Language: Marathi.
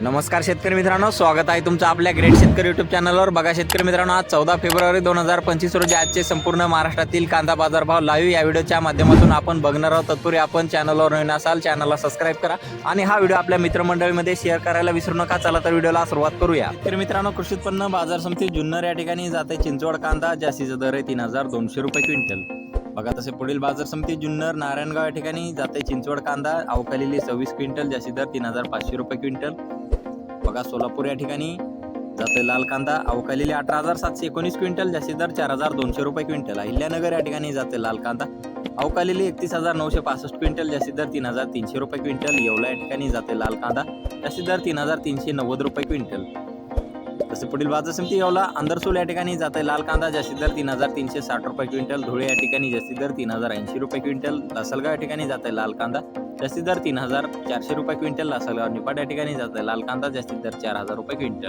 नमस्कार शेतकरी मित्रांनो स्वागत आहे तुमचं आपल्या ग्रेट शेतकरी युट्यूब चॅनलवर बघा शेतकरी मित्रांनो आज चौदा फेब्रुवारी दोन हजार पंचवीस रोजी आजचे संपूर्ण महाराष्ट्रातील कांदा बाजारभाव लाईव्ह या व्हिडिओच्या माध्यमातून आपण बघणार आहोत. तत्पूर्वी आपण चॅनलवर नवीन असाल चॅनलला सबस्क्राईब करा आणि हा व्हिडिओ आपल्या मित्रमंडळीमध्ये शेअर करायला विसरू नका. चला तर व्हिडिओला सुरुवात करूया. तर मित्रांनो कृषी उत्पन्न बाजार समिती जुन्नर या ठिकाणी जाते. चिंचवड कांदा जास्तीचा दर आहे तीन हजार दोनशे रुपये क्विंटल. बघा तसे पुढील बाजार समिती जुन्नर नारायणगाव या ठिकाणी जाते. चिंचवड कांदा अवकालेली सव्वीस क्विंटल जास्ती दर तीन हजार पाचशे रुपये क्विंटल. बघा सोलापूर या ठिकाणी जाते लाल कांदा. अवकालेली अठरा हजार सातशे एकोणीस क्विंटल जास्तीत दर चार हजार दोनशे रुपये क्विंटल. अहिल्यानगर या ठिकाणी जाते लाल कांदा. अवकालेली एकतीस हजार नऊशे पासष्ट क्विंटल जास्तीत दर तीन हजार तीनशे रुपये क्विंटल. येवला या ठिकाणी जाते लाल कांदा जास्तीत दर तीन हजार तीनशे नव्वद रुपये क्विंटल. तसे पुढील बाजार समिती येवला अंदरसूल या ठिकाणी जाते लाल कांदा जास्तीत दर तीन हजार तीनशे साठ रुपये क्विंटल. धुळे या ठिकाणी जास्तीत दर तीन हजार ऐंशी रुपये क्विंटल. लासलगाव या ठिकाणी जाते लाल कांदा जास्तीत दर तीन हजार चारशे रुपये क्विंटल असेल. निपाट या ठिकाणी जातं लाल कांदा जास्तीत दर चार हजार रुपये क्विंटल.